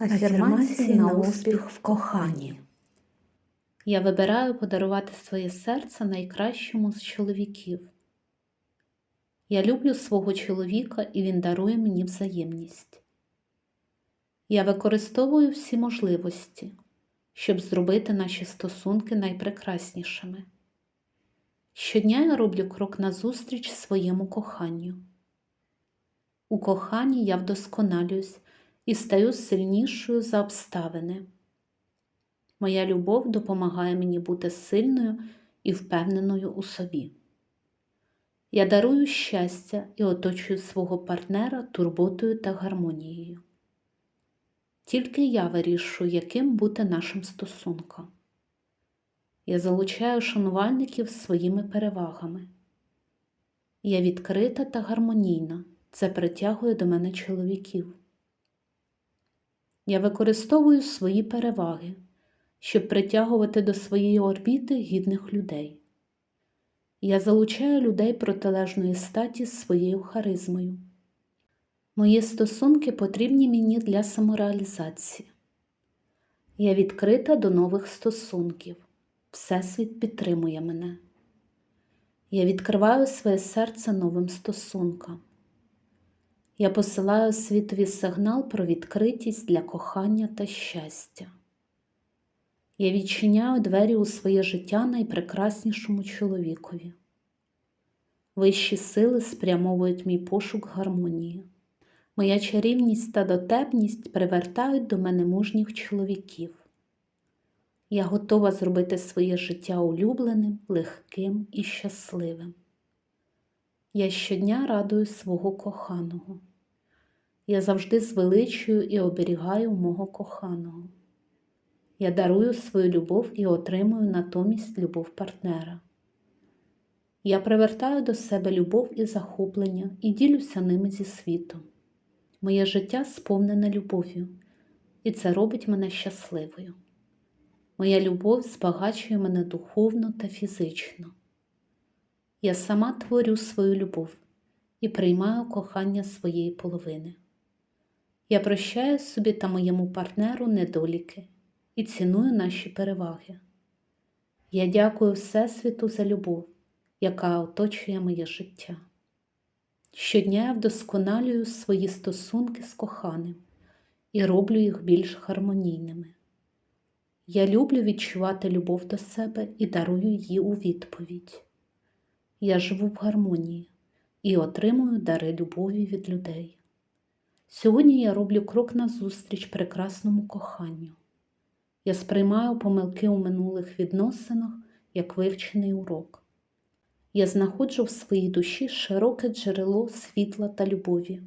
Афірмації на успіх в коханні. Я вибираю подарувати своє серце найкращому з чоловіків. Я люблю свого чоловіка і він дарує мені взаємність. Я використовую всі можливості, щоб зробити наші стосунки найпрекраснішими. Щодня я роблю крок назустріч своєму коханню. У коханні я вдосконалююсь і стаю сильнішою за обставини. Моя любов допомагає мені бути сильною і впевненою у собі. Я дарую щастя і оточую свого партнера турботою та гармонією. Тільки я вирішую, яким бути нашим стосунком. Я залучаю шанувальників своїми перевагами. Я відкрита та гармонійна, це притягує до мене чоловіків. Я використовую свої переваги, щоб притягувати до своєї орбіти гідних людей. Я залучаю людей протилежної статі своєю харизмою. Мої стосунки потрібні мені для самореалізації. Я відкрита до нових стосунків. Всесвіт підтримує мене. Я відкриваю своє серце новим стосункам. Я посилаю світові сигнал про відкритість для кохання та щастя. Я відчиняю двері у своє життя найпрекраснішому чоловікові. Вищі сили спрямовують мій пошук гармонії. Моя чарівність та дотепність привертають до мене мужніх чоловіків. Я готова зробити своє життя улюбленим, легким і щасливим. Я щодня радую свого коханого. Я завжди звеличую і оберігаю мого коханого. Я дарую свою любов і отримую натомість любов партнера. Я привертаю до себе любов і захоплення і ділюся ними зі світом. Моє життя сповнене любов'ю, і це робить мене щасливою. Моя любов збагачує мене духовно та фізично. Я сама творю свою любов і приймаю кохання своєї половини. Я прощаю собі та моєму партнеру недоліки і ціную наші переваги. Я дякую Всесвіту за любов, яка оточує моє життя. Щодня я вдосконалюю свої стосунки з коханим і роблю їх більш гармонійними. Я люблю відчувати любов до себе і дарую її у відповідь. Я живу в гармонії і отримую дари любові від людей. Сьогодні я роблю крок назустріч прекрасному коханню. Я сприймаю помилки у минулих відносинах як вивчений урок. Я знаходжу в своїй душі широке джерело світла та любові.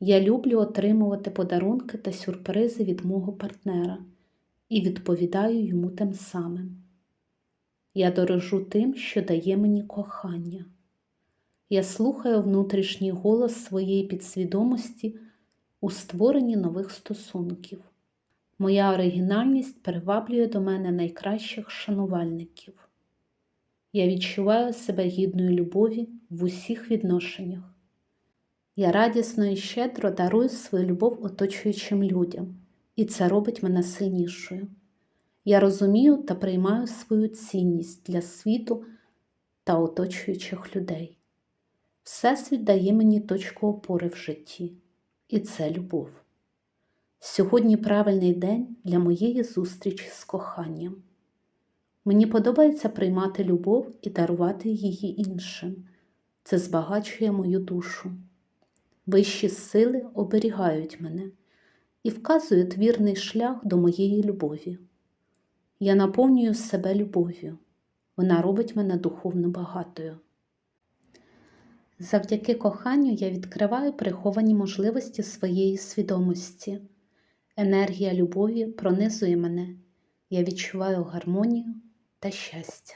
Я люблю отримувати подарунки та сюрпризи від мого партнера і відповідаю йому тим самим. Я дорожу тим, що дає мені кохання. Я слухаю внутрішній голос своєї підсвідомості у створенні нових стосунків. Моя оригінальність приваблює до мене найкращих шанувальників. Я відчуваю себе гідною любові в усіх відношеннях. Я радісно і щедро дарую свою любов оточуючим людям, і це робить мене сильнішою. Я розумію та приймаю свою цінність для світу та оточуючих людей. Всесвіт дає мені точку опори в житті, і це любов. Сьогодні правильний день для моєї зустрічі з коханням. Мені подобається приймати любов і дарувати її іншим. Це збагачує мою душу. Вищі сили оберігають мене і вказують вірний шлях до моєї любові. Я наповнюю себе любов'ю. Вона робить мене духовно багатою. Завдяки коханню я відкриваю приховані можливості своєї свідомості. Енергія любові пронизує мене. Я відчуваю гармонію та щастя.